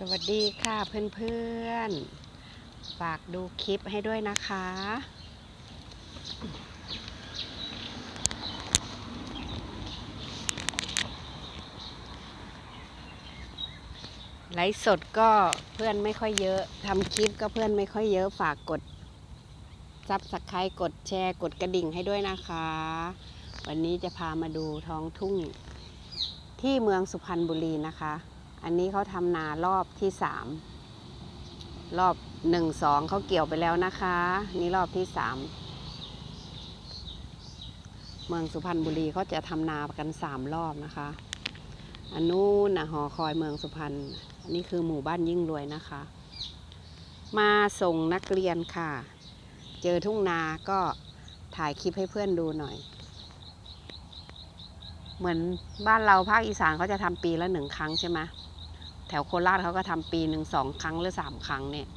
สวัสดีค่ะเพื่อนๆ ฝากดูคลิปให้ด้วยนะคะ ไลฟ์สดก็เพื่อนไม่ค่อยเยอะทำคลิปก็เพื่อนไม่ค่อยเยอะฝากกดซับสไครต์กดแชร์กดกระดิ่งให้ด้วยนะคะ วันนี้จะพามาดูท้องทุ่งที่เมืองสุพรรณบุรีนะคะ อันนี้เขาทำนารอบที่สามรอบหนึ่งสองเขาเกี่ยวไปแล้วนะคะ นี่รอบที่สามเมืองสุพรรณบุรีเขาจะทำนากันสามรอบนะคะ อันนู้นนะหอคอยเมืองสุพรรณอันนี้คือหมู่บ้านยิ่งรวยนะคะ มาส่งนักเรียนค่ะ เจอทุ่งนาก็ถ่ายคลิปให้เพื่อนดูหน่อย เหมือนบ้านเราภาคอีสานเขาจะทำปีละหนึ่งครั้งใช่ไหม แถวโคราชเขาก็ทำปีหนึ่งสองครั้งหรือสามครั้งเนี่ย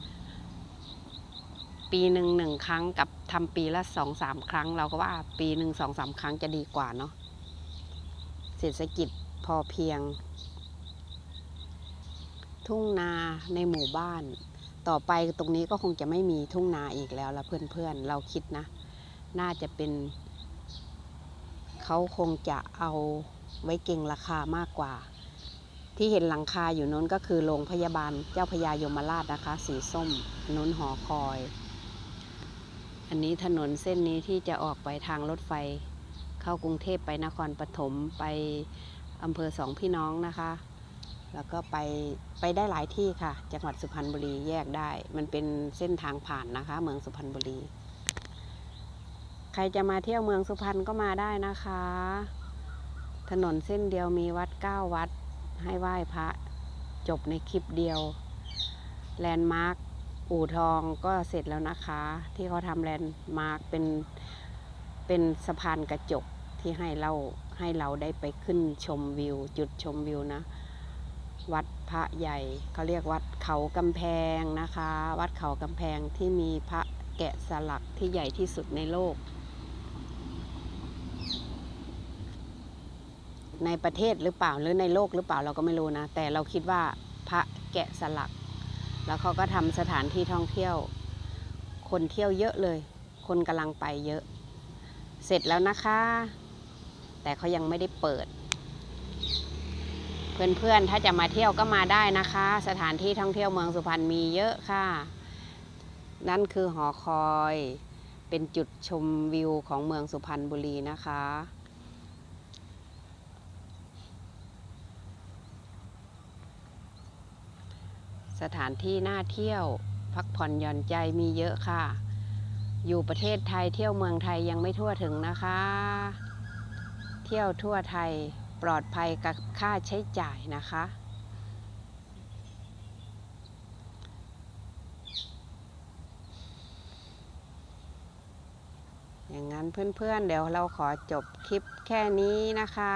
ปีหนึ่งหนึ่งครั้งกับทำปีละสองสามครั้ง เราก็ว่าปีหนึ่งสองสามครั้งจะดีกว่าเนาะเศรษฐกิจพอเพียง ทุ่งนาในหมู่บ้าน ต่อไปตรงนี้ก็คงจะไม่มีทุ่งนาอีกแล้วละเพื่อนๆเราคิดนะ น่าจะเป็นเขาคงจะเอาไว้เก่งราคามากกว่า ที่เห็นหลังคาอยู่นู้นก็คือโรงพยาบาลเจ้าพระยายมราชนะคะ สีส้มนู้นหอคอย อันนี้ถนนเส้นนี้ที่จะออกไปทางรถไฟ เข้ากรุงเทพไปนครปฐมไปอำเภอสองพี่น้องนะคะ แล้วก็ไปไปได้หลายที่ค่ะ จังหวัดสุพรรณบุรีแยกได้ มันเป็นเส้นทางผ่านนะคะ เมืองสุพรรณบุรี ใครจะมาเที่ยวเมืองสุพรรณก็มาได้นะคะ ถนนเส้นเดียวมีวัดเก้าวัด ให้ไหว้พระจบในคลิปเดียว แลนด์มาร์คอู่ทองก็เสร็จแล้วนะคะ ที่เขาทำแลนด์มาร์คเป็นเป็นสะพานกระจกที่ให้เราให้เราได้ไปขึ้นชมวิว จุดชมวิวนะ วัดพระใหญ่เขาเรียกวัดเขากำแพงนะคะ วัดเขากำแพงที่มีพระแกะสลักที่ใหญ่ที่สุดในโลก ในประเทศหรือเปล่าหรือในโลกหรือเปล่าเราก็ไม่รู้นะ แต่เราคิดว่าพระแกะสลัก แล้วเขาก็ทำสถานที่ท่องเที่ยว คนเที่ยวเยอะเลย คนกำลังไปเยอะ เสร็จแล้วนะคะ แต่เขายังไม่ได้เปิด เพื่อนๆถ้าจะมาเที่ยวก็มาได้นะคะ สถานที่ท่องเที่ยวเมืองสุพรรณมีเยอะค่ะ นั่นคือหอคอย เป็นจุดชมวิวของเมืองสุพรรณบุรีนะคะ สถานที่น่าเที่ยว พักผ่อนหย่อนใจมีเยอะค่ะ อยู่ประเทศไทยเที่ยวเมืองไทยยังไม่ทั่วถึงนะคะ เที่ยวทั่วไทยปลอดภัยกับค่าใช้จ่ายนะคะ อย่างนั้นเพื่อนๆ เดี๋ยวเราขอจบคลิปแค่นี้นะคะ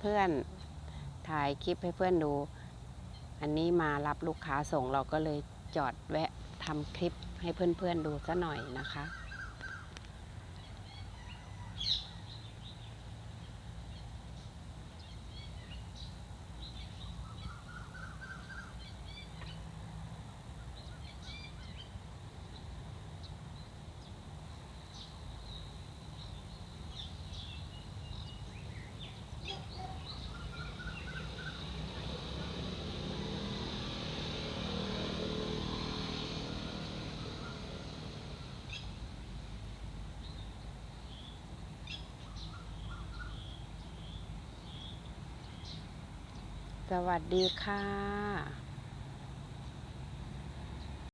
เพื่อนๆ ถ่ายคลิปให้เพื่อนดู อันนี้มารับลูกค้าส่งเราก็เลยจอดแวะทำคลิปให้เพื่อนๆดูซะหน่อยนะคะ สวัสดีค่ะ